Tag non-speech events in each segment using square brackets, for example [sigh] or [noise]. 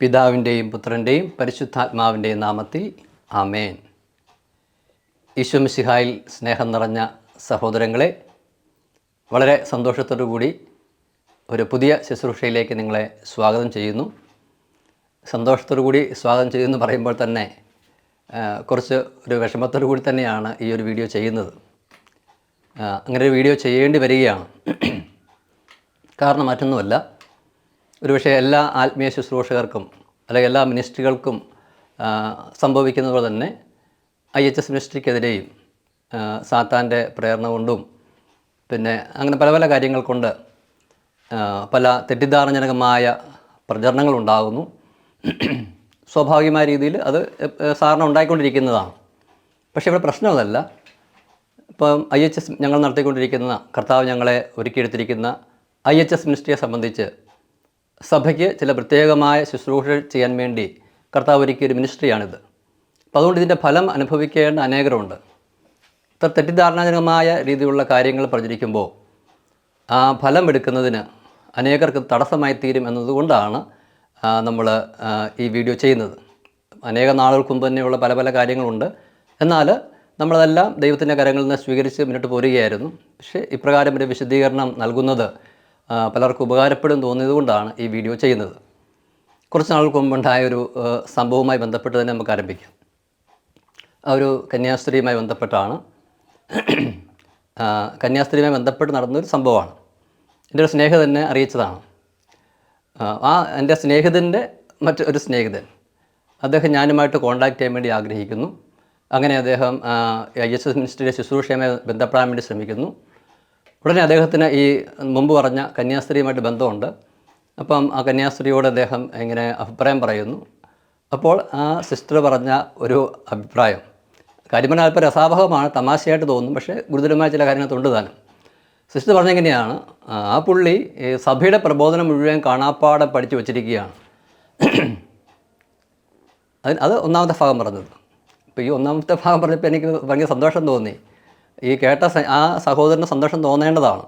പിതാവിന്റെയും പുത്രന്റെയും പരിശുദ്ധാത്മാവിന്റെയും നാമത്തിൽ ആമേൻ. ഈശ്വമിശിഹായിൽ സ്നേഹം നിറഞ്ഞ സഹോദരങ്ങളെ വളരെ കൂടി ഒരു പുതിയ ശുശ്രൂഷയിലേക്ക് നിങ്ങളെ സ്വാഗതം ചെയ്യുന്നു. കൂടി സ്വാഗതം ചെയ്യുന്നു പറയുമ്പോൾ തന്നെ കുറച്ച് ഒരു വിഷമത്തോടു കൂടി തന്നെയാണ് ഈ ഒരു വീഡിയോ ചെയ്യുന്നത്. അങ്ങനെ ഒരു വീഡിയോ ചെയ്യേണ്ടി വരികയാണ്. കാരണം മറ്റൊന്നുമല്ല ഒരുപക്ഷെ എല്ലാ ആത്മീയ ശുശ്രൂഷകർക്കും അല്ലെങ്കിൽ എല്ലാ മിനിസ്ട്രികൾക്കും സംഭവിക്കുന്നത് പോലെ തന്നെ ഐ എച്ച് എസ് മിനിസ്ട്രിക്കെതിരെയും സാത്താന്റെ പ്രേരണ കൊണ്ടും പിന്നെ അങ്ങനെ പല പല കാര്യങ്ങൾ കൊണ്ട് പല തെറ്റിദ്ധാരണജനകമായ പ്രചരണങ്ങളുണ്ടാകുന്നു സ്വാഭാവികമായ രീതിയിൽ അത് സാറിന് ഉണ്ടായിക്കൊണ്ടിരിക്കുന്നതാണ്. പക്ഷേ ഇവിടെ പ്രശ്നമല്ല ഇപ്പം ഐ എച്ച് എസ് ഞങ്ങൾ നടത്തിക്കൊണ്ടിരിക്കുന്ന കർത്താവ് ഞങ്ങളെ ഒരുക്കിയെടുത്തിരിക്കുന്ന ഐ എച്ച് എസ് മിനിസ്ട്രിയെ സംബന്ധിച്ച് സഭയ്ക്ക് ചില പ്രത്യേകമായ ശുശ്രൂഷ ചെയ്യാൻ വേണ്ടി കർത്താവ് ഒരുക്കിയ ഒരു മിനിസ്ട്രിയാണിത്. അപ്പോൾ അതുകൊണ്ട് ഇതിന്റെ ഫലം അനുഭവിക്കേണ്ട അനേകരുണ്ട്. ഇത്ര തെറ്റിദ്ധാരണാജനകമായ രീതിയിലുള്ള കാര്യങ്ങൾ പ്രചരിക്കുമ്പോൾ ആ ഫലം എടുക്കുന്നതിന് അനേകർക്ക് തടസ്സമായി തീരും എന്നതുകൊണ്ടാണ് നമ്മൾ ഈ വീഡിയോ ചെയ്യുന്നത്. അനേക നാളുകൾക്ക് മുമ്പ് തന്നെയുള്ള പല പല കാര്യങ്ങളുണ്ട്. എന്നാൽ നമ്മളതെല്ലാം ദൈവത്തിന്റെ കരങ്ങളിൽ നിന്ന് സ്വീകരിച്ച് മുന്നോട്ട് പോരുകയായിരുന്നു. പക്ഷേ ഇപ്രകാരം ഒരു വിശദീകരണം നൽകുന്നത് പലർക്കും ഉപകാരപ്പെടും തോന്നിയതുകൊണ്ടാണ് ഈ വീഡിയോ ചെയ്യുന്നത്. കുറച്ച് നാൾക്ക് മുമ്പുണ്ടായ ഒരു സംഭവവുമായി ബന്ധപ്പെട്ട് തന്നെ നമുക്ക് ആരംഭിക്കാം. ഒരു കന്യാസ്ത്രീയുമായി ബന്ധപ്പെട്ടാണ്. കന്യാസ്ത്രീയുമായി ബന്ധപ്പെട്ട് നടന്നൊരു സംഭവമാണ്. എന്റെ ഒരു സ്നേഹിതനെ അറിയിച്ചതാണ്. ആ, എന്റെ സ്നേഹിതന്റെ മറ്റൊരു സ്നേഹിതൻ. അദ്ദേഹം ഞാനുമായിട്ട് കോൺടാക്റ്റ് ചെയ്യാൻ വേണ്ടി ആഗ്രഹിക്കുന്നു. അങ്ങനെ അദ്ദേഹം ഐ എസ് എസ് മിനിസ്ട്രിയുടെ ശുശ്രൂഷയുമായി ബന്ധപ്പെടാൻ വേണ്ടി ശ്രമിക്കുന്നു. ഉടനെ അദ്ദേഹത്തിന് ഈ മുമ്പ് പറഞ്ഞ കന്യാസ്ത്രീയുമായിട്ട് ബന്ധമുണ്ട്. അപ്പം ആ കന്യാസ്ത്രീയോട് അദ്ദേഹം ഇങ്ങനെ അഭിപ്രായം പറയുന്നു. അപ്പോൾ ആ സിസ്റ്റർ പറഞ്ഞ ഒരു അഭിപ്രായം കാര്യം അല്പം രസാവഹമാണ് തമാശയായിട്ട് തോന്നും പക്ഷേ ഗുരുതരമായ ചില കാര്യങ്ങൾ താനും. സിസ്റ്റർ പറഞ്ഞെങ്ങനെയാണ് ആ പുള്ളി സഭയുടെ പ്രബോധനം മുഴുവൻ കാണാപ്പാടെ പഠിച്ചു വച്ചിരിക്കുകയാണ്. അത് അത് ഒന്നാമത്തെ ഭാഗം പറഞ്ഞത്. ഇപ്പോൾ ഈ ഒന്നാമത്തെ ഭാഗം പറഞ്ഞപ്പോൾ എനിക്ക് ഭയങ്കര സന്തോഷം തോന്നി. ഈ കേട്ട ആ സഹോദരന് സന്തോഷം തോന്നേണ്ടതാണ്.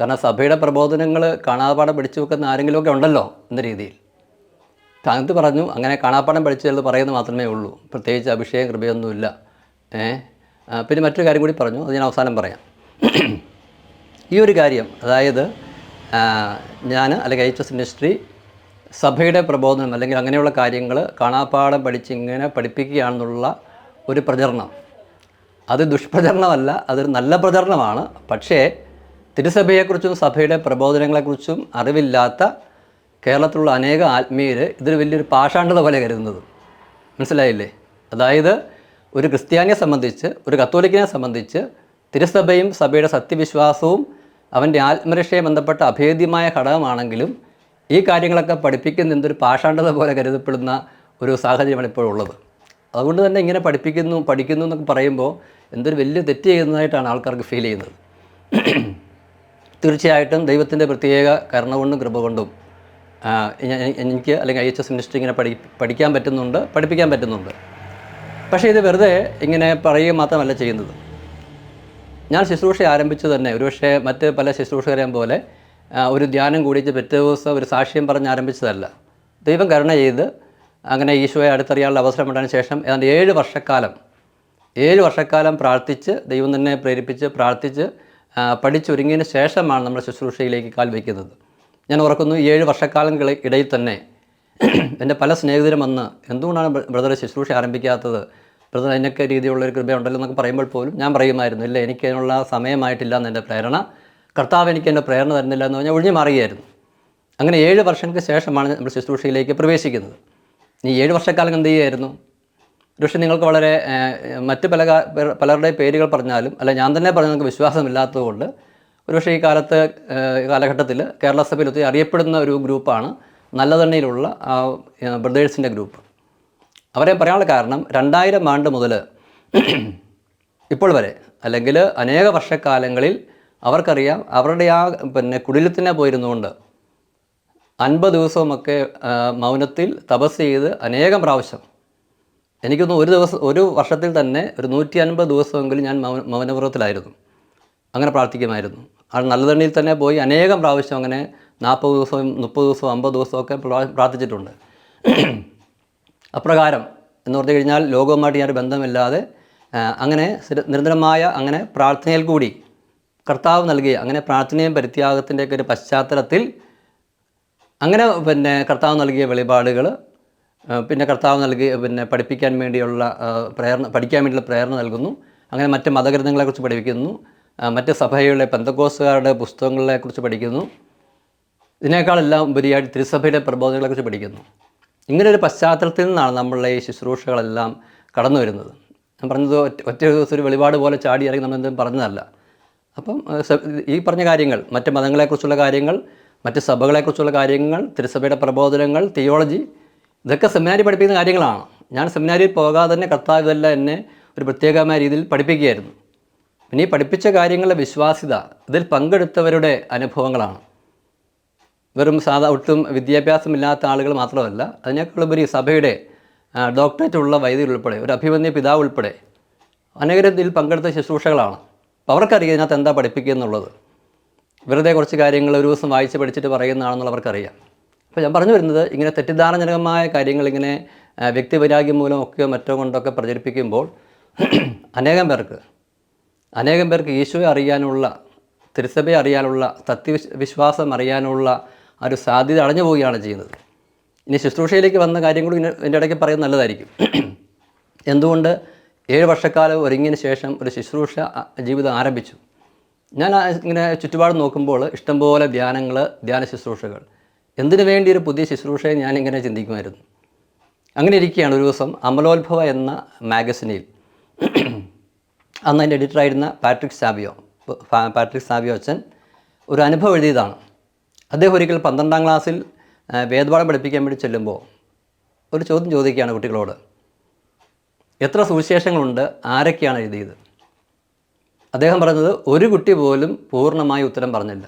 കാരണം സഭയുടെ പ്രബോധനങ്ങൾ കാണാപാഠം പഠിച്ചു വെക്കുന്ന ആരെങ്കിലുമൊക്കെ ഉണ്ടല്ലോ എന്ന രീതിയിൽ. താങ്കൾ പറഞ്ഞു അങ്ങനെ കാണാപ്പാടം പഠിച്ചത് പറയുന്നത് മാത്രമേ ഉള്ളൂ. പ്രത്യേകിച്ച് അഭിഷേകം കൃപയൊന്നുമില്ല. ഏ? പിന്നെ മറ്റൊരു കാര്യം കൂടി പറഞ്ഞു അത് ഞാൻ അവസാനം പറയാം. ഈ ഒരു കാര്യം അതായത് ഞാൻ അല്ലെങ്കിൽ എച്ച് എസ് ഇൻഡസ്ട്രി സഭയുടെ പ്രബോധനം അല്ലെങ്കിൽ അങ്ങനെയുള്ള കാര്യങ്ങൾ കാണാപ്പാടം പഠിച്ച് ഇങ്ങനെ പഠിപ്പിക്കുകയാണെന്നുള്ള ഒരു പ്രചരണം. അത് ദുഷ്പ്രചരണമല്ല അതൊരു നല്ല പ്രചരണമാണ്. പക്ഷേ തിരുസഭയെക്കുറിച്ചും സഭയുടെ പ്രബോധനങ്ങളെക്കുറിച്ചും അറിവില്ലാത്ത കേരളത്തിലുള്ള അനേക ആത്മീയർ ഇതൊരു വലിയൊരു പാഷാണ്ഡത പോലെ കരുതുന്നത്. മനസ്സിലായില്ലേ? അതായത് ഒരു ക്രിസ്ത്യാനിയെ സംബന്ധിച്ച് ഒരു കത്തോലിക്കിനെ സംബന്ധിച്ച് തിരുസഭയും സഭയുടെ സത്യവിശ്വാസവും അവന്റെ ആത്മരക്ഷയെ ബന്ധപ്പെട്ട അഭേദ്യമായ ഘടകമാണെങ്കിലും ഈ കാര്യങ്ങളൊക്കെ പഠിപ്പിക്കുന്ന എന്തൊരു പാഷാണ്ഡത പോലെ കരുതപ്പെടുന്ന ഒരു സാഹചര്യമാണ് ഇപ്പോഴുള്ളത്. അതുകൊണ്ട് തന്നെ ഇങ്ങനെ പഠിപ്പിക്കുന്നു പഠിക്കുന്നു എന്നൊക്കെ പറയുമ്പോൾ എന്തൊരു വലിയ തെറ്റ് ചെയ്യുന്നതായിട്ടാണ് ആൾക്കാർക്ക് ഫീൽ ചെയ്യുന്നത്. തീർച്ചയായിട്ടും ദൈവത്തിന്റെ പ്രത്യേക കരുണ കൊണ്ടും കൃപ കൊണ്ടും എനിക്ക് അല്ലെങ്കിൽ ഐ എച്ച് എസ് മിനിസ്റ്റർ ഇങ്ങനെ പഠി പഠിക്കാൻ പറ്റുന്നുണ്ട് പഠിപ്പിക്കാൻ പറ്റുന്നുണ്ട്. പക്ഷേ ഇത് വെറുതെ ഇങ്ങനെ പറയുക മാത്രമല്ല ചെയ്യുന്നത്. ഞാൻ ശുശ്രൂഷ ആരംഭിച്ചു തന്നെ ഒരുപക്ഷെ മറ്റ് പല ശുശ്രൂഷകരെയും പോലെ ഒരു ധ്യാനം കൂടിയിട്ട് പിറ്റേ ദിവസം ഒരു സാക്ഷ്യം പറഞ്ഞ് ആരംഭിച്ചതല്ല. ദൈവം കരുണ ചെയ്ത് അങ്ങനെ ഈശോയെ അടുത്തറിയാനുള്ള അവസരം ഉണ്ടായതിനു ശേഷം ഏതാണ്ട് ഏഴ് വർഷക്കാലം ഏഴ് വർഷക്കാലം പ്രാർത്ഥിച്ച് ദൈവം തന്നെ പ്രേരിപ്പിച്ച് പ്രാർത്ഥിച്ച് പഠിച്ചൊരുങ്ങിയതിന് ശേഷമാണ് നമ്മൾ ശുശ്രൂഷയിലേക്ക് കാൽ വയ്ക്കുന്നത്. ഞാൻ ഓർക്കുന്നു ഏഴ് വർഷക്കാലം ഇടയിൽ തന്നെ [clears throat] എന്റെ പല സ്നേഹിതരും വന്ന് എന്തുകൊണ്ടാണ് ബ്രദർ ശുശ്രൂഷ ആരംഭിക്കാത്തത്? ബ്രദർ അതിനൊക്കെ രീതിയിലുള്ള ഒരു കൃപയുണ്ടല്ലോ എന്നൊക്കെ പറയുമ്പോൾ പോലും ഞാൻ പറയുമായിരുന്നു ഇല്ല എനിക്ക് അതിനുള്ള സമയമായിട്ടില്ല എന്ന് എന്റെ പ്രേരണ കർത്താവ് എനിക്ക് എന്റെ പ്രേരണ തരുന്നില്ല എന്ന് പറഞ്ഞാൽ ഒഴിഞ്ഞു മാറുകയായിരുന്നു. അങ്ങനെ ഏഴ് വർഷങ്ങൾക്ക് ശേഷമാണ് നമ്മൾ ശുശ്രൂഷയിലേക്ക് പ്രവേശിക്കുന്നത്. ഈ ഏഴ് വർഷക്കാലം എന്ത് ചെയ്യുമായിരുന്നു പക്ഷേ നിങ്ങൾക്ക് വളരെ മറ്റ് പല പലരുടെ പേരുകൾ പറഞ്ഞാലും അല്ല ഞാൻ തന്നെ പറഞ്ഞ നിങ്ങൾക്ക് വിശ്വാസമില്ലാത്തതുകൊണ്ട് ഒരുപക്ഷെ ഈ കാലത്ത് കാലഘട്ടത്തിൽ കേരള സഭയിൽ ഒത്തിരി അറിയപ്പെടുന്ന ഒരു ഗ്രൂപ്പാണ് നല്ലതെണ്ണയിലുള്ള ബ്രദേഴ്സിന്റെ ഗ്രൂപ്പ്. അവരെ പറയാനുള്ള കാരണം രണ്ടായിരം ആണ്ട് മുതൽ ഇപ്പോൾ വരെ അല്ലെങ്കിൽ അനേക വർഷക്കാലങ്ങളിൽ അവർക്കറിയാം അവരുടെ ആ പിന്നെ കുടിലത്തിനെ പോയിരുന്നുകൊണ്ട് അൻപത് ദിവസമൊക്കെ മൗനത്തിൽ തപസ് ചെയ്ത് അനേകം പ്രാവശ്യം. എനിക്കൊന്ന് ഒരു ദിവസം ഒരു വർഷത്തിൽ തന്നെ ഒരു നൂറ്റി അൻപത് ദിവസമെങ്കിലും ഞാൻ മൗന മൗനവ്രതത്തിലായിരുന്നു. അങ്ങനെ പ്രാർത്ഥിക്കുമായിരുന്നു. ആ നല്ലതണ്ണിയിൽ തന്നെ പോയി അനേകം പ്രാവശ്യം അങ്ങനെ നാൽപ്പത് ദിവസവും മുപ്പത് ദിവസവും അമ്പത് ദിവസമൊക്കെ പ്രാർത്ഥിച്ചിട്ടുണ്ട്. അപ്രകാരം എന്ന് പറഞ്ഞു കഴിഞ്ഞാൽ ലോകവുമായിട്ട് ഞാനൊരു ബന്ധമില്ലാതെ അങ്ങനെ നിരന്തരമായ അങ്ങനെ പ്രാർത്ഥനയിൽ കൂടി കർത്താവ് നൽകിയ അങ്ങനെ പ്രാർത്ഥനയും പരിത്യാഗത്തിന്റെയൊക്കെ ഒരു പശ്ചാത്തലത്തിൽ അങ്ങനെ പിന്നെ കർത്താവ് നൽകിയ വെളിപാടുകൾ പിന്നെ കർത്താവ് നൽകി പിന്നെ പഠിപ്പിക്കാൻ വേണ്ടിയുള്ള പ്രേരണ പഠിക്കാൻ വേണ്ടിയുള്ള പ്രേരണ നൽകുന്നു. അങ്ങനെ മറ്റ് മതഗ്രന്ഥങ്ങളെക്കുറിച്ച് പഠിപ്പിക്കുന്നു. മറ്റ് സഭയുടെ പെന്തക്കോസുകാരുടെ പുസ്തകങ്ങളെക്കുറിച്ച് പഠിക്കുന്നു. ഇതിനേക്കാളെല്ലാം ഉപരിയായിട്ട് തിരുസഭയുടെ പ്രബോധനങ്ങളെക്കുറിച്ച് പഠിക്കുന്നു. ഇങ്ങനെ ഒരു പശ്ചാത്തലത്തിൽ നിന്നാണ് നമ്മളുടെ ഈ ശുശ്രൂഷകളെല്ലാം കടന്നു വരുന്നത്. ഞാൻ പറഞ്ഞത് ഒറ്റ ദിവസം ഒരു വെളിപാട് പോലെ ചാടി ഇറങ്ങി നമ്മളെന്തും പറഞ്ഞതല്ല. അപ്പം ഈ പറഞ്ഞ കാര്യങ്ങൾ മറ്റ് മതങ്ങളെക്കുറിച്ചുള്ള കാര്യങ്ങൾ മറ്റ് സഭകളെക്കുറിച്ചുള്ള കാര്യങ്ങൾ തിരുസഭയുടെ പ്രബോധനങ്ങൾ തിയോളജി ഇതൊക്കെ സെമിനാരി പഠിപ്പിക്കുന്ന കാര്യങ്ങളാണ്. ഞാൻ സെമിനാരിയിൽ പോകാതെ തന്നെ കർത്താവ് ഇതെല്ലാം എന്നെ ഒരു പ്രത്യേകമായ രീതിയിൽ പഠിപ്പിക്കുകയായിരുന്നു. പിന്നെ ഈ പഠിപ്പിച്ച കാര്യങ്ങളുടെ വിശ്വാസ്യത ഇതിൽ പങ്കെടുത്തവരുടെ അനുഭവങ്ങളാണ്. വെറും സാധാ ഒട്ടും വിദ്യാഭ്യാസമില്ലാത്ത ആളുകൾ മാത്രമല്ല അതിനേക്കാളുപരി സഭയുടെ ഡോക്ടറേറ്റ് ഉള്ള വൈദ്യർ ഉൾപ്പെടെ ഒരു അഭിമന്യ പിതാവ് ഉൾപ്പെടെ അനേകരത്തിൽ പങ്കെടുത്ത ശുശ്രൂഷകളാണ്. അപ്പോൾ അവർക്കറിയാം ഇതിനകത്ത് എന്താ പഠിപ്പിക്കുക എന്നുള്ളത്. വെറുതെ കുറച്ച് കാര്യങ്ങൾ ഒരു ദിവസം വായിച്ച് പഠിച്ചിട്ട് പറയുന്നതാണെന്നുള്ള അവർക്കറിയാം. അപ്പോൾ ഞാൻ പറഞ്ഞു വരുന്നത് ഇങ്ങനെ തെറ്റിദ്ധാരണജനകമായ കാര്യങ്ങൾ ഇങ്ങനെ വ്യക്തിവൈരാഗ്യം മൂലമൊക്കെയോ മറ്റോ കൊണ്ടൊക്കെ പ്രചരിപ്പിക്കുമ്പോൾ [clears throat] അനേകം പേർക്ക് അനേകം പേർക്ക് ഈശോയെ അറിയാനുള്ള തിരുസഭയെ അറിയാനുള്ള സത്യവിശ്വാസം വിശ്വാസം അറിയാനുള്ള ഒരു സാധ്യത അടഞ്ഞു പോവുകയാണ് ചെയ്യുന്നത്. ഇനി ശുശ്രൂഷയിലേക്ക് വന്ന കാര്യങ്ങളും ഇങ്ങനെ എന്റെ ഇടയ്ക്ക് പറയുന്നത് നല്ലതായിരിക്കും. [clears throat] എന്തുകൊണ്ട് ഏഴ് വർഷക്കാലം ഒരുങ്ങിയതിന് ശേഷം ഒരു ശുശ്രൂഷ ജീവിതം ആരംഭിച്ചു? ഞാൻ ഇങ്ങനെ ചുറ്റുപാട് നോക്കുമ്പോൾ ഇഷ്ടംപോലെ ധ്യാനങ്ങൾ ധ്യാന ശുശ്രൂഷകൾ. എന്തിനു വേണ്ടി ഒരു പുതിയ ശുശ്രൂഷയെ ഞാനിങ്ങനെ ചിന്തിക്കുമായിരുന്നു? അങ്ങനെ ഇരിക്കുകയാണ് ഒരു ദിവസം അമലോത്ഭവ എന്ന മാഗസിനിൽ. അന്ന് അതിന്റെ എഡിറ്ററായിരുന്ന പാട്രിക് സാബിയോ പാട്രിക് സാബിയോ അച്ഛൻ ഒരു അനുഭവം എഴുതിയതാണ്. അദ്ദേഹം ഒരിക്കൽ പന്ത്രണ്ടാം ക്ലാസ്സിൽ വേദപാഠം പഠിപ്പിക്കാൻ വേണ്ടി ചെല്ലുമ്പോൾ ഒരു ചോദ്യം ചോദിക്കുകയാണ് കുട്ടികളോട്. എത്ര സുവിശേഷങ്ങളുണ്ട്? ആരൊക്കെയാണ് എഴുതിയത്? അദ്ദേഹം പറഞ്ഞത് ഒരു കുട്ടി പോലും പൂർണമായി ഉത്തരം പറഞ്ഞില്ല.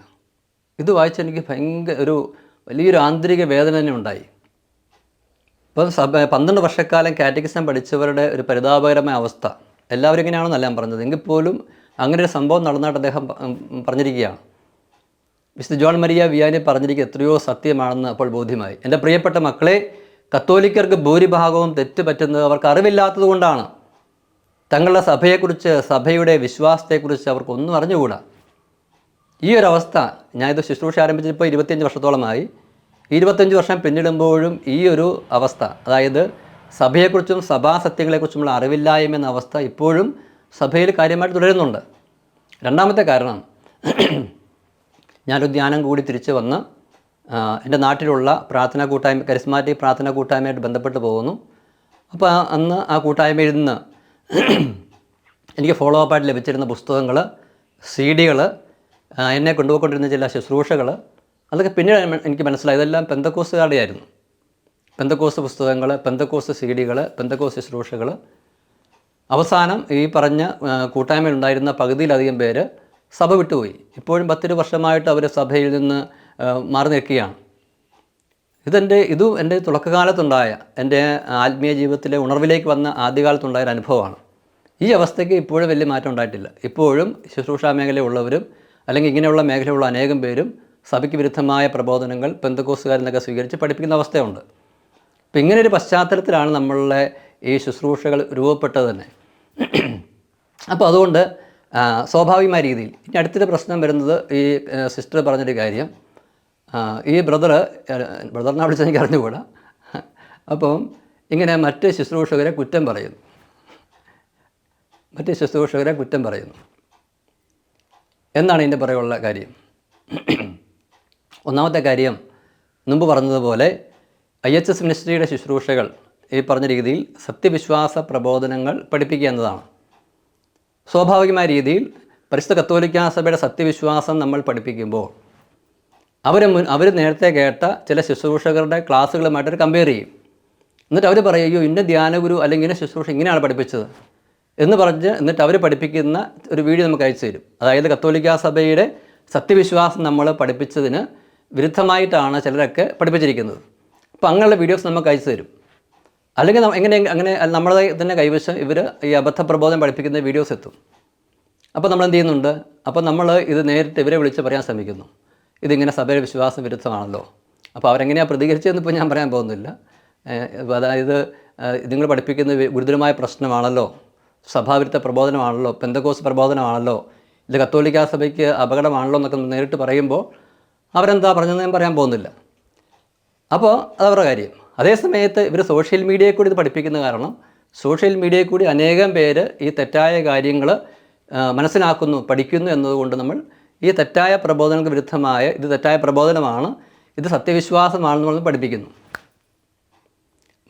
ഇത് വായിച്ച എനിക്ക് ഭയങ്കര ഒരു വലിയൊരു ആന്തരിക വേദന തന്നെ ഉണ്ടായി. ഇപ്പം സഭ പന്ത്രണ്ട് വർഷക്കാലം കാറ്റഗിസം പഠിച്ചവരുടെ ഒരു പരിതാപകരമായ അവസ്ഥ. എല്ലാവരും ഇങ്ങനെയാണെന്നല്ല ഞാൻ പറഞ്ഞത്. എങ്കിൽ പോലും അങ്ങനെ ഒരു സംഭവം നടന്നായിട്ട് അദ്ദേഹം പറഞ്ഞിരിക്കുകയാണ്. മിസ്റ്റർ ജോൺ മരിയ വിയാനി പറഞ്ഞിരിക്കുക എത്രയോ സത്യമാണെന്ന് അപ്പോൾ ബോധ്യമായി. എന്റെ പ്രിയപ്പെട്ട മക്കളെ കത്തോലിക്കർക്ക് ഭൂരിഭാഗവും തെറ്റ് പറ്റുന്നത് അവർക്ക് അറിവില്ലാത്തത് കൊണ്ടാണ്. തങ്ങളുടെ സഭയെക്കുറിച്ച് സഭയുടെ വിശ്വാസത്തെക്കുറിച്ച് അവർക്കൊന്നും അറിഞ്ഞുകൂടാ. ഈ ഒരു അവസ്ഥ ഞാനിത് ശുശ്രൂഷ ആരംഭിച്ചപ്പോൾ ഇരുപത്തിയഞ്ച് വർഷത്തോളമായി. ഇരുപത്തഞ്ച് വർഷം പിന്നിടുമ്പോഴും ഈ ഒരു അവസ്ഥ അതായത് സഭയെക്കുറിച്ചും സഭാസത്യങ്ങളെക്കുറിച്ചുമുള്ള അറിവില്ലായ്മ എന്ന അവസ്ഥ ഇപ്പോഴും സഭയിൽ കാര്യമായിട്ട് തുടരുന്നുണ്ട്. രണ്ടാമത്തെ കാരണം ഞാനൊരു ധ്യാനം കൂടി തിരിച്ചു വന്ന് എന്റെ നാട്ടിലുള്ള പ്രാർത്ഥനാ കൂട്ടായ്മ കരിസ്മാറ്റിക് പ്രാർത്ഥനാ കൂട്ടായ്മയായിട്ട് ബന്ധപ്പെട്ട് പോകുന്നു. അപ്പോൾ അന്ന് ആ കൂട്ടായ്മയിൽ നിന്ന് എനിക്ക് ഫോളോ അപ്പായിട്ട് ലഭിച്ചിരുന്ന പുസ്തകങ്ങൾ സി ഡികൾ എന്നെ കൊണ്ടുപോയിക്കൊണ്ടിരുന്ന ചില ശുശ്രൂഷകൾ അതൊക്കെ പിന്നീട് എനിക്ക് മനസ്സിലായി ഇതെല്ലാം പെന്തക്കോസുകാരുടെ ആയിരുന്നു. പെന്തക്കോസ് പുസ്തകങ്ങൾ പെന്തക്കോസ് സി ഡികൾ പെന്തക്കോസ് ശുശ്രൂഷകൾ. അവസാനം ഈ പറഞ്ഞ കൂട്ടായ്മയിലുണ്ടായിരുന്ന പകുതിയിലധികം പേര് സഭ വിട്ടുപോയി. ഇപ്പോഴും പത്തിരു വർഷമായിട്ട് അവർ സഭയിൽ നിന്ന് മാറി നിൽക്കുകയാണ്. ഇതെന്റെ ഇതും എന്റെ തുടക്കകാലത്തുണ്ടായ എന്റെ ആത്മീയ ജീവിതത്തിലെ ഉണർവിലേക്ക് വന്ന ആദ്യകാലത്തുണ്ടായ ഒരു അനുഭവമാണ്. ഈ അവസ്ഥയ്ക്ക് ഇപ്പോഴും വലിയ മാറ്റം ഉണ്ടായിട്ടില്ല. ഇപ്പോഴും ശുശ്രൂഷാ മേഖലയുള്ളവരും അല്ലെങ്കിൽ ഇങ്ങനെയുള്ള മേഖലയുള്ള അനേകം പേരും സഭയ്ക്ക് വിരുദ്ധമായ പ്രബോധനങ്ങൾ പെന്തക്കോസുകാരെന്നൊക്കെ സ്വീകരിച്ച് പഠിപ്പിക്കുന്ന അവസ്ഥയുണ്ട്. അപ്പം ഇങ്ങനെ ഒരു പശ്ചാത്തലത്തിലാണ് നമ്മളുടെ ഈ ശുശ്രൂഷകൾ രൂപപ്പെട്ടത് തന്നെ. അപ്പോൾ അതുകൊണ്ട് സ്വാഭാവികമായ രീതിയിൽ ഇനി അടുത്തൊരു പ്രശ്നം വരുന്നത് ഈ സിസ്റ്റർ പറഞ്ഞൊരു കാര്യം. ഈ ബ്രദർ ബ്രദറിനെ വിളിച്ച് എനിക്ക് അറിഞ്ഞുകൂടാ. അപ്പം ഇങ്ങനെ മറ്റ് ശുശ്രൂഷകരെ കുറ്റം പറയുന്നു. മറ്റ് ശുശ്രൂഷകരെ കുറ്റം പറയുന്നു. എന്നാണ് ഇതിന്റെ പുറകുള്ള കാര്യം. ഒന്നാമത്തെ കാര്യം മുമ്പ് പറഞ്ഞതുപോലെ ഐ എച്ച് എസ് മിനിസ്ട്രിയുടെ ശുശ്രൂഷകൾ ഈ പറഞ്ഞ രീതിയിൽ സത്യവിശ്വാസ പ്രബോധനങ്ങൾ പഠിപ്പിക്കുക എന്നതാണ്. സ്വാഭാവികമായ രീതിയിൽ പരിശുദ്ധ കത്തോലിക്കാ സഭയുടെ സത്യവിശ്വാസം നമ്മൾ പഠിപ്പിക്കുമ്പോൾ അവർ മുൻ അവർ നേരത്തെ കേട്ട ചില ശുശ്രൂഷകരുടെ ക്ലാസ്സുകളുമായിട്ട് കമ്പയർ ചെയ്യും. എന്നിട്ട് അവർ പറയും അയ്യോ ഇന്ന ധ്യാനഗുരു അല്ലെങ്കിൽ ഇന്ന ശുശ്രൂഷ ഇങ്ങനെയാണ് പഠിപ്പിച്ചത്. എന്ന് പറഞ്ഞ് എന്നിട്ട് അവർ പഠിപ്പിക്കുന്ന ഒരു വീഡിയോ നമുക്ക് അയച്ചു തരും. അതായത് കത്തോലിക്കാ സഭയുടെ സത്യവിശ്വാസം നമ്മൾ പഠിപ്പിച്ചതിന് വിരുദ്ധമായിട്ടാണ് ചിലരൊക്കെ പഠിപ്പിച്ചിരിക്കുന്നത്. അപ്പോൾ അങ്ങനെയുള്ള വീഡിയോസ് നമുക്ക് അയച്ചു തരും. അല്ലെങ്കിൽ എങ്ങനെ അങ്ങനെ നമ്മളെ തന്നെ കൈവശം ഇവർ ഈ അബദ്ധ പ്രബോധനം പഠിപ്പിക്കുന്ന വീഡിയോസ് എത്തും. അപ്പോൾ നമ്മൾ എന്ത് ചെയ്യുന്നുണ്ട്? അപ്പോൾ നമ്മൾ ഇത് നേരിട്ട് ഇവരെ വിളിച്ച് പറയാൻ ശ്രമിക്കുന്നു. ഇതിങ്ങനെ സഭയുടെ വിശ്വാസ വിരുദ്ധമാണല്ലോ. അപ്പോൾ അവരെങ്ങനെയാണ് പ്രതികരിച്ചതെന്ന് ഇപ്പോൾ ഞാൻ പറയാൻ പോകുന്നില്ല. അതായത് നിങ്ങൾ പഠിപ്പിക്കുന്ന ഗുരുതരമായ പ്രശ്നമാണല്ലോ. സഭാവിരുദ്ധ പ്രബോധനമാണല്ലോ. പെന്തക്കോസ് പ്രബോധനമാണല്ലോ. ഇത് കത്തോലിക്ക സഭയ്ക്ക് അപകടമാണല്ലോ എന്നൊക്കെ നേരിട്ട് പറയുമ്പോൾ അവരെന്താ പറഞ്ഞതെന്ന് ഞാൻ പറയാൻ പോകുന്നില്ല. അപ്പോൾ അതവരുടെ കാര്യം. അതേ സമയത്ത് ഇവർ സോഷ്യൽ മീഡിയയിൽ കൂടി ഇത് പഠിപ്പിക്കുന്ന കാരണം സോഷ്യൽ മീഡിയയിൽ കൂടി അനേകം പേര് ഈ തെറ്റായ കാര്യങ്ങൾ മനസ്സിലാക്കുന്നു പഠിക്കുന്നു എന്നതുകൊണ്ട് നമ്മൾ ഈ തെറ്റായ പ്രബോധനങ്ങൾക്ക് വിരുദ്ധമായ ഇത് തെറ്റായ പ്രബോധനമാണ് ഇത് സത്യവിശ്വാസമാണെന്ന് നമ്മൾ പഠിപ്പിക്കുന്നു.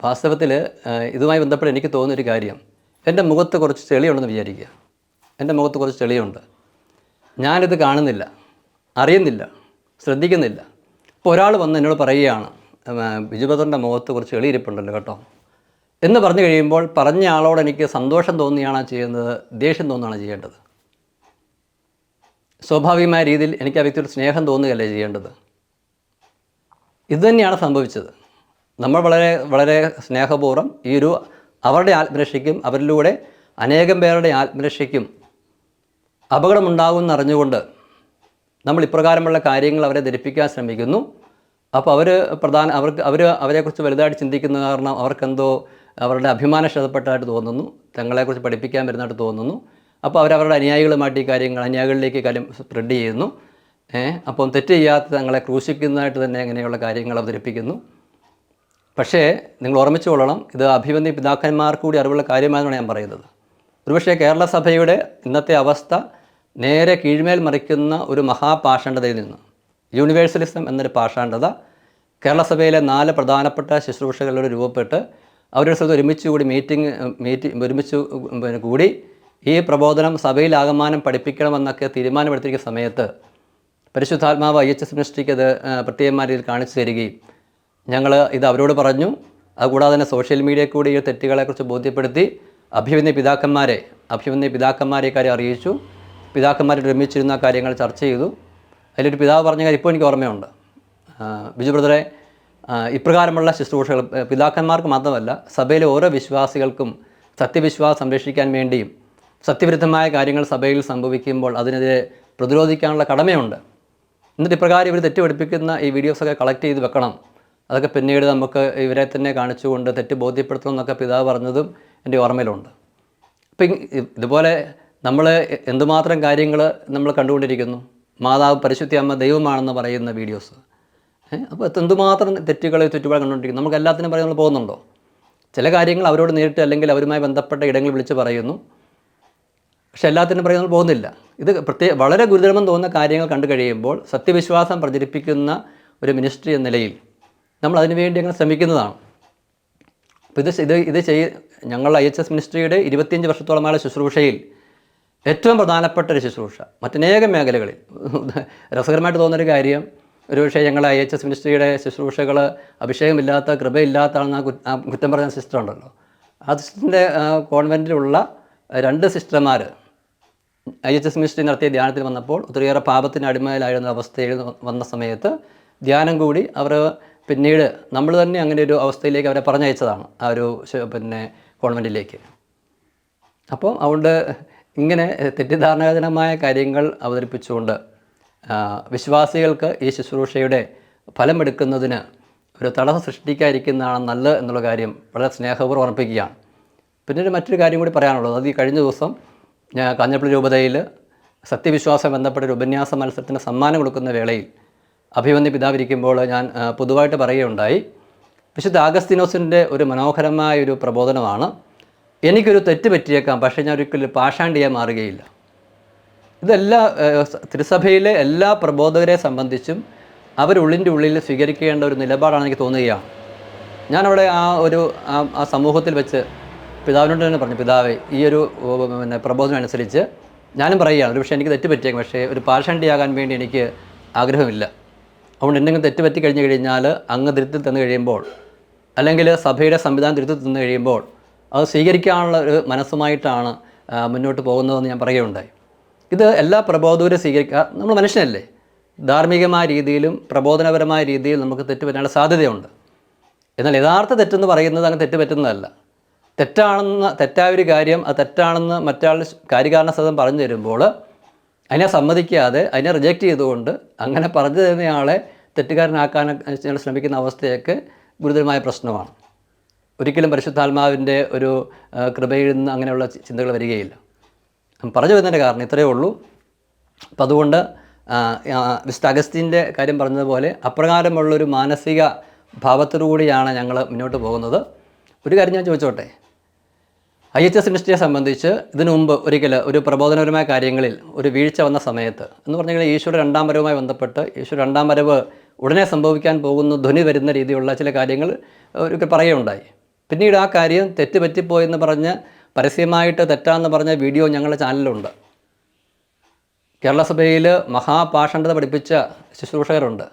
വാസ്തവത്തിൽ ഇതുമായി ബന്ധപ്പെട്ട് എനിക്ക് തോന്നുന്നൊരു കാര്യം എന്റെ മുഖത്ത് കുറച്ച് ചെളിയുണ്ടെന്ന് വിചാരിക്കുക. എന്റെ മുഖത്ത് കുറച്ച് ചെളിയുണ്ട്. ഞാനിത് കാണുന്നില്ല അറിയുന്നില്ല ശ്രദ്ധിക്കുന്നില്ല. ഇപ്പോൾ ഒരാൾ വന്ന് എന്നോട് പറയുകയാണ് ബിജുഭദ്രന്റെ മുഖത്ത് കുറച്ച് എളിയിരിപ്പുണ്ടല്ലോ കേട്ടോ. എന്ന് പറഞ്ഞു കഴിയുമ്പോൾ പറഞ്ഞ ആളോട് എനിക്ക് സന്തോഷം തോന്നിയാണ് ചെയ്യുന്നത് ദേഷ്യം തോന്നുകയാണ് ചെയ്യേണ്ടത്. സ്വാഭാവികമായ രീതിയിൽ എനിക്ക് ആ വ്യക്തിയോട് സ്നേഹം തോന്നുകയല്ലേ ചെയ്യേണ്ടത്? ഇതുതന്നെയാണ് സംഭവിച്ചത്. നമ്മൾ വളരെ വളരെ സ്നേഹപൂർവം ഈ ഒരു അവരുടെ ആത്മരക്ഷയ്ക്കും അവരിലൂടെ അനേകം പേരുടെ ആത്മരക്ഷയ്ക്കും അപകടമുണ്ടാകുമെന്ന് അറിഞ്ഞുകൊണ്ട് നമ്മൾ ഇപ്രകാരമുള്ള കാര്യങ്ങൾ അവരെ ധരിപ്പിക്കാൻ ശ്രമിക്കുന്നു. അപ്പോൾ അവർ പ്രധാന അവർക്ക് അവർ അവരെക്കുറിച്ച് വലുതായിട്ട് ചിന്തിക്കുന്ന കാരണം അവർക്കെന്തോ അവരുടെ അഭിമാനക്ഷതപ്പെട്ടതായിട്ട് തോന്നുന്നു. തങ്ങളെക്കുറിച്ച് പഠിപ്പിക്കാൻ വരുന്നതായിട്ട് തോന്നുന്നു. അപ്പോൾ അവരവരുടെ അനുയായികളുമായിട്ട് ഈ കാര്യങ്ങൾ അനുയായികളിലേക്ക് കാര്യം സ്പ്രെഡ് ചെയ്യുന്നു. അപ്പം തെറ്റ് ചെയ്യാത്ത തങ്ങളെ ക്രൂശിക്കുന്നതായിട്ട് തന്നെ അങ്ങനെയുള്ള കാര്യങ്ങൾ അവതരിപ്പിക്കുന്നു. പക്ഷേ നിങ്ങൾ ഓർമ്മിച്ചു കൊള്ളണം ഇത് അഭിവന്ദി പിതാക്കന്മാർക്ക് കൂടി അറിവുള്ള കാര്യമാണെന്നാണ് ഞാൻ പറയുന്നത്. ഒരുപക്ഷേ കേരള സഭയുടെ ഇന്നത്തെ അവസ്ഥ നേരെ കീഴ്മേൽ മറിക്കുന്ന ഒരു മഹാപാഷണ്ഡതയിൽ നിന്ന് യൂണിവേഴ്സലിസം എന്നൊരു പാഷാണ്ഡത കേരള സഭയിലെ നാല് പ്രധാനപ്പെട്ട ശുശ്രൂഷകളിലൂടെ രൂപപ്പെട്ട് അവരുടെ സ്ഥലത്ത് ഒരുമിച്ച് കൂടി മീറ്റിംഗ് മീറ്റിംഗ് ഒരുമിച്ച് കൂടി ഈ പ്രബോധനം സഭയിൽ ആകമാനം പഠിപ്പിക്കണമെന്നൊക്കെ തീരുമാനമെടുത്തിരിക്കുന്ന സമയത്ത് പരിശുദ്ധാത്മാവ് ഐ എച്ച് എസ് മിനിസ്ട്രിക്ക് അത് പ്രത്യേകമാരിൽ കാണിച്ചു തരികയും ഞങ്ങൾ ഇത് അവരോട് പറഞ്ഞു. അതുകൂടാതെ തന്നെ സോഷ്യൽ മീഡിയ കൂടി ഈ തെറ്റുകളെക്കുറിച്ച് ബോധ്യപ്പെടുത്തി അഭിമന്യ പിതാക്കന്മാരെ അഭിമന്യ പിതാക്കന്മാരെ കാര്യം അറിയിച്ചു. പിതാക്കന്മാരെ ഒരുമിച്ചിരുന്ന കാര്യങ്ങൾ ചർച്ച ചെയ്തു. അതിലൊരു പിതാവ് പറഞ്ഞ കാര്യം ഇപ്പോൾ എനിക്ക് ഓർമ്മയുണ്ട്. ബിജു ബ്രദറെ ഇപ്രകാരമുള്ള ശുശ്രൂഷകൾ പിതാക്കന്മാർക്ക് മാത്രമല്ല സഭയിലെ ഓരോ വിശ്വാസികൾക്കും സത്യവിശ്വാസം സംരക്ഷിക്കാൻ വേണ്ടിയും സത്യവിരുദ്ധമായ കാര്യങ്ങൾ സഭയിൽ സംഭവിക്കുമ്പോൾ അതിനെതിരെ പ്രതിരോധിക്കാനുള്ള കടമയുണ്ട്. എന്നിട്ട് ഇപ്രകാരം ഇവർ തെറ്റ് പഠിപ്പിക്കുന്ന ഈ വീഡിയോസൊക്കെ കളക്ട് ചെയ്ത് വെക്കണം. അതൊക്കെ പിന്നീട് നമുക്ക് ഇവരെ തന്നെ കാണിച്ചുകൊണ്ട് തെറ്റ് ബോധ്യപ്പെടുത്തണം എന്നൊക്കെ പിതാവ് പറഞ്ഞതും എന്റെ ഓർമ്മയിലുണ്ട്. അപ്പം ഇതുപോലെ നമ്മൾ എന്തുമാത്രം കാര്യങ്ങൾ നമ്മൾ കണ്ടുകൊണ്ടിരിക്കുന്നു. മാതാവ് പരിശുദ്ധി അമ്മ ദൈവമാണെന്ന് പറയുന്ന വീഡിയോസ്. അപ്പോൾ എന്തുമാത്രം തെറ്റുകൾ ചുറ്റുപാട് കണ്ടുകൊണ്ടിരിക്കുന്നു. നമുക്ക് എല്ലാത്തിനും പറയാൻ നമ്മൾ പോകുന്നുണ്ടോ? ചില കാര്യങ്ങൾ അവരോട് നേരിട്ട് അല്ലെങ്കിൽ അവരുമായി ബന്ധപ്പെട്ട ഇടങ്ങളിൽ വിളിച്ച് പറയുന്നു. പക്ഷെ എല്ലാത്തിനും നമ്മൾ പോകുന്നില്ല. ഇത് പ്രത്യേക വളരെ ഗുരുതരമെന്ന് തോന്നുന്ന കാര്യങ്ങൾ കണ്ടു കഴിയുമ്പോൾ സത്യവിശ്വാസം പ്രചരിപ്പിക്കുന്ന ഒരു മിനിസ്ട്രി എന്ന നിലയിൽ നമ്മൾ അതിനുവേണ്ടി അങ്ങനെ ശ്രമിക്കുന്നതാണ്. അപ്പോൾ ഇത് ഇത് ഇത് ഞങ്ങൾ ഐ എച്ച് എസ് മിനിസ്ട്രിയുടെ ഇരുപത്തിയഞ്ച് വർഷത്തോളമായ ശുശ്രൂഷയിൽ ഏറ്റവും പ്രധാനപ്പെട്ട ഒരു ശുശ്രൂഷ. മറ്റനേകം മേഖലകളിൽ. രസകരമായിട്ട് തോന്നുന്നൊരു കാര്യം ഒരുപക്ഷെ ഞങ്ങൾ ഐ എച്ച് എസ് മിനിസ്ട്രിയുടെ ശുശ്രൂഷകൾ അഭിഷേകമില്ലാത്ത കൃപയില്ലാത്ത ആ കുറ്റം പറഞ്ഞ സിസ്റ്റർ ഉണ്ടല്ലോ. ആ സിസ്റ്ററിന്റെ കോൺവെന്റിലുള്ള രണ്ട് സിസ്റ്റർമാർ ഐ എച്ച് എസ് മിനിസ്ട്രി നടത്തിയ ധ്യാനത്തിൽ വന്നപ്പോൾ ഒത്തിരിയേറെ പാപത്തിന് അടിമയിലായിരുന്ന അവസ്ഥയിൽ വന്ന സമയത്ത് ധ്യാനം കൂടി അവർ പിന്നീട് നമ്മൾ തന്നെ അങ്ങനെ ഒരു അവസ്ഥയിലേക്ക് അവരെ പറഞ്ഞയച്ചതാണ് ആ ഒരു പിന്നെ കോൺവെന്റിലേക്ക് അപ്പോൾ അതുകൊണ്ട് ഇങ്ങനെ തെറ്റിദ്ധാരണാജനമായ കാര്യങ്ങൾ അവതരിപ്പിച്ചുകൊണ്ട് വിശ്വാസികൾക്ക് ഈ ശുശ്രൂഷയുടെ ഫലമെടുക്കുന്നതിന് ഒരു തടസ്സം സൃഷ്ടിക്കാതിരിക്കുന്നതാണ് നല്ലത് എന്നുള്ള കാര്യം വളരെ സ്നേഹപൂർവം ഓർമ്മിപ്പിക്കുകയാണ് പിന്നെ ഒരു മറ്റൊരു കാര്യം കൂടി പറയാനുള്ളത്. അത് ഈ കഴിഞ്ഞ ദിവസം ഞാൻ കാഞ്ഞപ്പള്ളി രൂപതയിൽ സത്യവിശ്വാസം ബന്ധപ്പെട്ട ഒരു ഉപന്യാസ മത്സരത്തിന് സമ്മാനം കൊടുക്കുന്ന വേളയിൽ അഭിമന്യ പിതാവിരിക്കുമ്പോൾ ഞാൻ പൊതുവായിട്ട് പറയുകയുണ്ടായി. വിശുദ്ധ ആഗസ്തിനോസിന്റെ ഒരു മനോഹരമായ ഒരു പ്രബോധനമാണ്. എനിക്കൊരു തെറ്റ് പറ്റിയേക്കാം പക്ഷേ ഞാൻ ഒരിക്കലും പാഷാണ്ടിയായി മാറുകയില്ല. ഇതെല്ലാ തിരുസഭയിലെ എല്ലാ പ്രബോധകരെ സംബന്ധിച്ചും അവരുള്ളിന്റെ ഉള്ളിൽ സ്വീകരിക്കേണ്ട ഒരു നിലപാടാണ് എനിക്ക് തോന്നുകയാണ്. ഞാനവിടെ ആ ഒരു ആ സമൂഹത്തിൽ വെച്ച് പിതാവിനോട് തന്നെ പറഞ്ഞു പിതാവേ ഈ ഒരു പിന്നെ പ്രബോധനം അനുസരിച്ച് ഞാനും പറയുകയാണ്. ഒരു പക്ഷേ എനിക്ക് തെറ്റ് പറ്റിയേക്കും പക്ഷേ ഒരു പാഷാണ്ടിയാകാൻ വേണ്ടി എനിക്ക് ആഗ്രഹമില്ല. അതുകൊണ്ട് എന്തെങ്കിലും തെറ്റ് പറ്റി കഴിഞ്ഞ് കഴിഞ്ഞാൽ അങ്ങ് തിരുത്തി തന്നു കഴിയുമ്പോൾ അല്ലെങ്കിൽ സഭയുടെ സംവിധാനം തിരുത്തി തന്നു കഴിയുമ്പോൾ അത് സ്വീകരിക്കാനുള്ള ഒരു മനസ്സുമായിട്ടാണ് മുന്നോട്ട് പോകുന്നതെന്ന് ഞാൻ പറയുകയുണ്ടായി. ഇത് എല്ലാ പ്രബോധവും സ്വീകരിക്കുക നമ്മൾ മനുഷ്യനല്ലേ? ധാർമ്മികമായ രീതിയിലും പ്രബോധനപരമായ രീതിയിലും നമുക്ക് തെറ്റ് പറ്റാനുള്ള സാധ്യതയുണ്ട്. എന്നാൽ യഥാർത്ഥ തെറ്റെന്ന് പറയുന്നത് അങ്ങ് തെറ്റ് പറ്റുന്നതല്ല. തെറ്റാണെന്ന് തെറ്റായ ഒരു കാര്യം അത് തെറ്റാണെന്ന് മറ്റാൾ കാര്യകാരണ സദം പറഞ്ഞു തരുമ്പോൾ അതിനെ സമ്മതിക്കാതെ അതിനെ റിജക്റ്റ് ചെയ്തുകൊണ്ട് അങ്ങനെ പറഞ്ഞു തരുന്നയാളെ തെറ്റുകാരനാക്കാൻ ശ്രമിക്കുന്ന അവസ്ഥയൊക്കെ ഗുരുതരമായ പ്രശ്നമാണ്. ഒരിക്കലും പരിശുദ്ധാത്മാവിന്റെ ഒരു കൃപയിൽ നിന്ന് അങ്ങനെയുള്ള ചിന്തകൾ വരികയില്ല. പറഞ്ഞു വരുന്നതിന്റെ കാരണം ഇത്രയേ ഉള്ളൂ. അപ്പം അതുകൊണ്ട് മിസ്റ്റർ അഗസ്റ്റിന്റെ കാര്യം പറഞ്ഞതുപോലെ അപ്രകാരമുള്ളൊരു മാനസിക ഭാവത്തോടുകൂടിയാണ് ഞങ്ങൾ മുന്നോട്ട് പോകുന്നത്. ഒരു കാര്യം ഞാൻ ചോദിച്ചോട്ടെ? ഐ എച്ച് എസ് ഇൻഡസ്ട്രിയെ സംബന്ധിച്ച് ഇതിനു മുമ്പ് ഒരിക്കൽ ഒരു പ്രബോധനപരമായ കാര്യങ്ങളിൽ ഒരു വീഴ്ച വന്ന സമയത്ത് എന്ന് പറഞ്ഞു കഴിഞ്ഞാൽ ഈശോയുടെ രണ്ടാം വരവുമായി ബന്ധപ്പെട്ട് ഈശോ രണ്ടാം വരവ് ഉടനെ സംഭവിക്കാൻ പോകുന്ന ധ്വനി വരുന്ന രീതിയിലുള്ള ചില കാര്യങ്ങൾ ഒരിക്കൽ പറയുകയുണ്ടായി. പിന്നീട് ആ കാര്യം തെറ്റുപറ്റിപ്പോയെന്ന് പറഞ്ഞ് പരസ്യമായിട്ട് തെറ്റാന്ന് പറഞ്ഞ വീഡിയോ ഞങ്ങളുടെ ചാനലിലുണ്ട്. കേരളസഭയിൽ മഹാപാഷണ്ഡത പഠിപ്പിച്ച ശുശ്രൂഷകരുണ്ട്.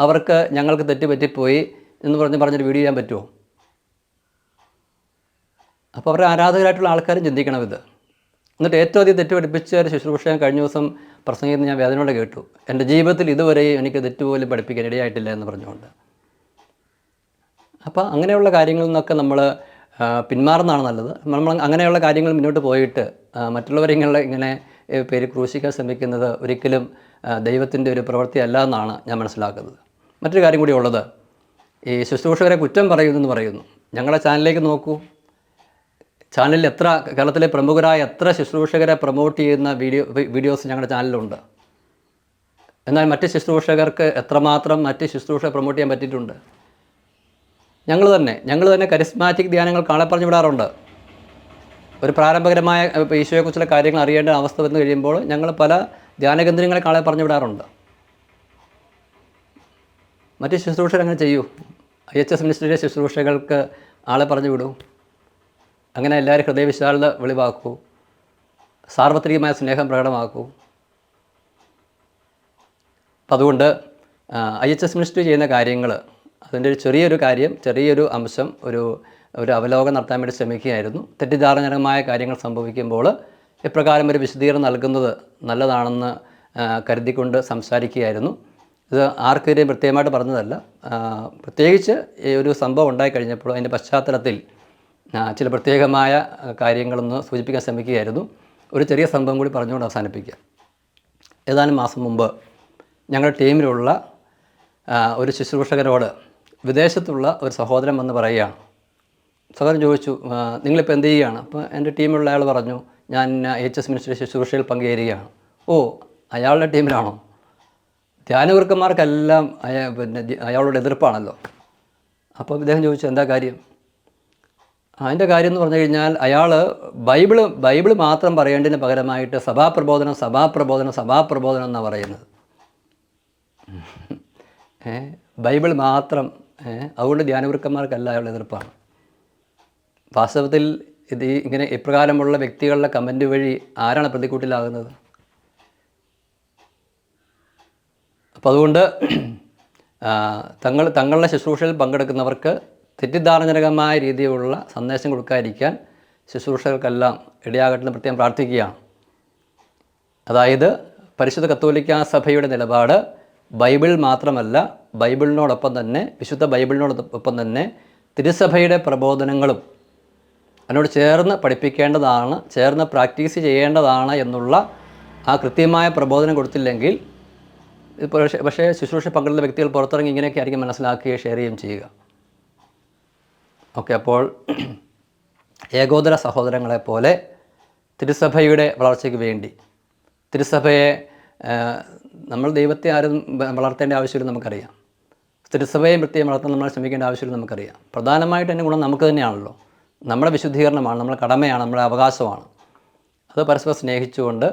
അവർക്ക് ഞങ്ങൾക്ക് തെറ്റുപറ്റിപ്പോയി എന്ന് പറഞ്ഞ് പറഞ്ഞൊരു വീഡിയോ ചെയ്യാൻ പറ്റുമോ? അപ്പോൾ അവരുടെ ആരാധകരായിട്ടുള്ള ആൾക്കാരും ചിന്തിക്കണം ഇത് എന്നിട്ട് ഏറ്റവും അധികം തെറ്റ് പഠിപ്പിച്ച ഒരു ശുശ്രൂഷ കഴിഞ്ഞ ദിവസം പ്രസംഗിക്കുന്ന ഞാൻ വേദനയോടെ കേട്ടു. എന്റെ ജീവിതത്തിൽ ഇതുവരെയും എനിക്ക് തെറ്റുപോലും പഠിപ്പിക്കാൻ ഇടയായിട്ടില്ല എന്ന് പറഞ്ഞുകൊണ്ട്. അപ്പോൾ അങ്ങനെയുള്ള കാര്യങ്ങളിൽ നിന്നൊക്കെ നമ്മൾ പിന്മാറുന്നതാണ് നല്ലത്. നമ്മൾ അങ്ങനെയുള്ള കാര്യങ്ങൾ മുന്നോട്ട് പോയിട്ട് മറ്റുള്ളവരെ ഇങ്ങനെ ഇങ്ങനെ പേര് ക്രൂശിക്കാൻ ശ്രമിക്കുന്നത് ഒരിക്കലും ദൈവത്തിന്റെ ഒരു പ്രവൃത്തി അല്ല എന്നാണ് ഞാൻ മനസ്സിലാക്കുന്നത്. മറ്റൊരു കാര്യം കൂടി ഉള്ളത് ഈ ശുശ്രൂഷകരെ കുറ്റം പറയുന്നു എന്ന് പറയുന്നു. ഞങ്ങളുടെ ചാനലിലേക്ക് നോക്കൂ. ചാനലിൽ എത്ര കേരളത്തിലെ പ്രമുഖരായ എത്ര ശുശ്രൂഷകരെ പ്രൊമോട്ട് ചെയ്യുന്ന വീഡിയോ വീഡിയോസ് ഞങ്ങളുടെ ചാനലിലുണ്ട്? എന്നാൽ മറ്റ് ശുശ്രൂഷകർക്ക് എത്രമാത്രം മറ്റ് ശുശ്രൂഷ പ്രൊമോട്ട് ചെയ്യാൻ പറ്റിയിട്ടുണ്ട്? ഞങ്ങൾ തന്നെ ഞങ്ങൾ തന്നെ കരിസ്മാറ്റിക് ധ്യാനങ്ങൾ കാണെ പറഞ്ഞു വിടാറുണ്ട്. ഒരു പ്രാരംഭകരമായ ഈശോയെക്കുറിച്ചുള്ള കാര്യങ്ങൾ അറിയേണ്ട അവസ്ഥ വന്നു കഴിയുമ്പോൾ ഞങ്ങൾ പല ധ്യാനകേന്ദ്രങ്ങളെ കാണെ പറഞ്ഞു വിടാറുണ്ട്. മറ്റ് ശുശ്രൂഷകൾ അങ്ങനെ ചെയ്യൂ. ഐ എച്ച് എസ് മിനിസ്റ്ററിയുടെ ശുശ്രൂഷകൾക്ക് ആളെ പറഞ്ഞു വിടൂ. അങ്ങനെ എല്ലാവരും ഹൃദയവിശാലത വെളിവാക്കൂ. സാർവത്രികമായ സ്നേഹം പ്രകടമാക്കൂ. അപ്പം അതുകൊണ്ട് ഐ എച്ച് എസ് മിനിസ്ട്രി ചെയ്യുന്ന കാര്യങ്ങൾ അതിന്റെ ഒരു ചെറിയൊരു കാര്യം ചെറിയൊരു അംശം ഒരു ഒരു അവലോകനം നടത്താൻ വേണ്ടി ശ്രമിക്കുകയായിരുന്നു. തെറ്റിദ്ധാരണജനകമായ കാര്യങ്ങൾ സംഭവിക്കുമ്പോൾ ഇപ്രകാരം ഒരു വിശദീകരണം നൽകുന്നത് നല്ലതാണെന്ന് കരുതിക്കൊണ്ട് സംസാരിക്കുകയായിരുന്നു. ഇത് ആർക്കെതിരെയും പ്രത്യേകമായിട്ട് പറഞ്ഞതല്ല. പ്രത്യേകിച്ച് ഈ ഒരു സംഭവം ഉണ്ടായി കഴിഞ്ഞപ്പോൾ അതിന്റെ പശ്ചാത്തലത്തിൽ ചില പ്രത്യേകമായ കാര്യങ്ങളൊന്ന് സൂചിപ്പിക്കാൻ ശ്രമിക്കുകയായിരുന്നു. ഒരു ചെറിയ സംഭവം കൂടി പറഞ്ഞുകൊണ്ട് അവസാനിപ്പിക്കുക. ഏതാനും മാസം മുമ്പ് ഞങ്ങളുടെ ടീമിലുള്ള ഒരു ശുശ്രൂഷകരോട് വിദേശത്തുള്ള ഒരു സഹോദരൻ വന്ന് പറയുകയാണ്. സഹോദരൻ ചോദിച്ചു "ആ, നിങ്ങളിപ്പോൾ എന്ത് ചെയ്യുകയാണ്? അപ്പോൾ എന്റെ ടീമിലുള്ള അയാൾ പറഞ്ഞു ഞാൻ എച്ച് എസ് മിനിസ്റ്റർ ശുശ്രൂഷയിൽ പങ്കുചേരുകയാണ്. ഓ അയാളുടെ ടീമിലാണോ? ധ്യാനവൃക്കന്മാർക്കെല്ലാം അയാ പിന്നെ അയാളോട് എതിർപ്പാണല്ലോ. അപ്പോൾ ഇദ്ദേഹം ചോദിച്ചു എന്താ കാര്യം? അതിന്റെ കാര്യം എന്ന് പറഞ്ഞു കഴിഞ്ഞാൽ അയാൾ ബൈബിൾ ബൈബിൾ മാത്രം പറയേണ്ടതിന് പകരമായിട്ട് സഭാപ്രബോധനം സഭാപ്രബോധനം സഭാപ്രബോധനം എന്നാണ് പറയുന്നത്. ബൈബിൾ മാത്രം അതുകൊണ്ട് ധ്യാനവൃക്കന്മാർക്കല്ല അയാൾ എതിർപ്പാണ്. വാസ്തവത്തിൽ ഇത് ഇങ്ങനെ ഇപ്രകാരമുള്ള വ്യക്തികളുടെ കമന്റ് വഴി ആരാണ് പ്രതിക്കൂട്ടിലാകുന്നത്? അപ്പോൾ അതുകൊണ്ട് തങ്ങൾ തങ്ങളുടെ ശുശ്രൂഷയിൽ പങ്കെടുക്കുന്നവർക്ക് തെറ്റിദ്ധാരണജനകമായ രീതിയിലുള്ള സന്ദേശം കൊടുക്കാതിരിക്കാൻ ശുശ്രൂഷകർക്കെല്ലാം ഇടയാകട്ടെന്ന് പ്രത്യേകം പ്രാർത്ഥിക്കുകയാണ്. അതായത് പരിശുദ്ധ കത്തോലിക്ക സഭയുടെ നിലപാട് ബൈബിൾ മാത്രമല്ല ബൈബിളിനോടൊപ്പം തന്നെ വിശുദ്ധ ബൈബിളിനോടൊപ്പം തന്നെ തിരുസഭയുടെ പ്രബോധനങ്ങളും അതിനോട് ചേർന്ന് പഠിപ്പിക്കേണ്ടതാണ് ചേർന്ന് പ്രാക്ടീസ് ചെയ്യേണ്ടതാണ് എന്നുള്ള ആ കൃത്യമായ പ്രബോധനം കൊടുത്തില്ലെങ്കിൽ പക്ഷേ ശുശ്രൂഷ പങ്കെടുത്ത വ്യക്തികൾ പുറത്തിറങ്ങി ഇങ്ങനെയൊക്കെ ആയിരിക്കും മനസ്സിലാക്കുകയും ഷെയർ ചെയ്യുകയും ചെയ്യുക. ഓക്കെ അപ്പോൾ ഏകോദര സഹോദരങ്ങളെ പോലെ തിരുസഭയുടെ വളർച്ചയ്ക്ക് വേണ്ടി തിരുസഭയെ നമ്മൾ ദൈവത്തെ ആരും വളർത്തേണ്ട ആവശ്യമില്ല നമുക്കറിയാം. തിരുസഭയെ വൃത്തിയെ വളർത്താൻ നമ്മൾ ശ്രമിക്കേണ്ട ആവശ്യമില്ല നമുക്കറിയാം. പ്രധാനമായിട്ട് എന്റെ ഗുണം നമുക്ക് തന്നെയാണല്ലോ. നമ്മുടെ വിശുദ്ധീകരണമാണ് നമ്മുടെ കടമയാണ് നമ്മുടെ അവകാശമാണ്. അത് പരസ്പരം സ്നേഹിച്ചുകൊണ്ട്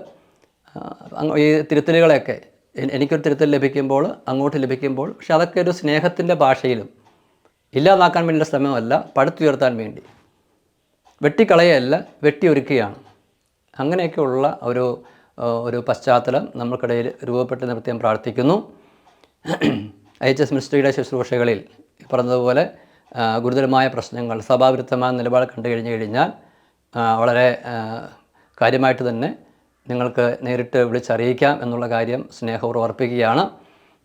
ഈ തിരുത്തലുകളെയൊക്കെ എനിക്കൊരു തിരുത്തൽ ലഭിക്കുമ്പോൾ അങ്ങോട്ട് ലഭിക്കുമ്പോൾ പക്ഷെ അതൊക്കെ ഒരു സ്നേഹത്തിന്റെ ഭാഷയിലും ഇല്ലാതാക്കാൻ വേണ്ടിയുള്ള ശ്രമമല്ല പടുത്തുയർത്താൻ വേണ്ടി. വെട്ടിക്കളയല്ല വെട്ടിയൊരുക്കുകയാണ്. അങ്ങനെയൊക്കെയുള്ള ഒരു ഒരു പശ്ചാത്തലം നമ്മൾക്കിടയിൽ രൂപപ്പെട്ട് നിർത്തിയാൻ പ്രാർത്ഥിക്കുന്നു. എച്ച് എസ് മിനിസ്ട്രിയുടെ ശുശ്രൂഷകളിൽ പറഞ്ഞതുപോലെ ഗുരുതരമായ പ്രശ്നങ്ങൾ സഭാവിരുദ്ധമായ നിലപാട് കണ്ടു കഴിഞ്ഞു കഴിഞ്ഞാൽ വളരെ കാര്യമായിട്ട് തന്നെ നിങ്ങൾക്ക് നേരിട്ട് വിളിച്ചറിയിക്കാം എന്നുള്ള കാര്യം സ്നേഹപൂർവം അർപ്പിക്കുകയാണ്.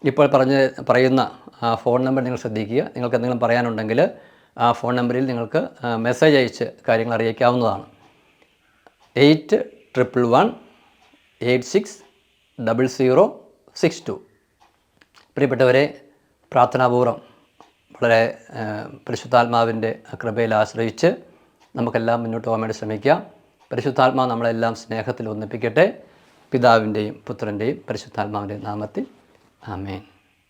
ഇപ്പോൾ പറഞ്ഞ് പറയുന്ന ഫോൺ നമ്പർ നിങ്ങൾ ശ്രദ്ധിക്കുക. നിങ്ങൾക്ക് എന്തെങ്കിലും പറയാനുണ്ടെങ്കിൽ ആ ഫോൺ നമ്പറിൽ നിങ്ങൾക്ക് ആ, മെസ്സേജ് അയച്ച് കാര്യങ്ങൾ അറിയിക്കാവുന്നതാണ്. Eight triple one eight six double zero six two. പ്രിയപ്പെട്ടവരെ പ്രാർത്ഥനാപൂർവം വളരെ ആ, പരിശുദ്ധാത്മാവിന്റെ കൃപയിൽ ആശ്രയിച്ച് നമുക്കെല്ലാം മുന്നോട്ട് പോകാൻ വേണ്ടി ശ്രമിക്കാം പരിശുദ്ധാത്മാവ് നമ്മളെല്ലാം സ്നേഹത്തിൽ ഒന്നിപ്പിക്കട്ടെ. പിതാവിന്റെയും പുത്രന്റെയും പരിശുദ്ധാത്മാവിന്റെയും നാമത്തിൽ ആമേൻ.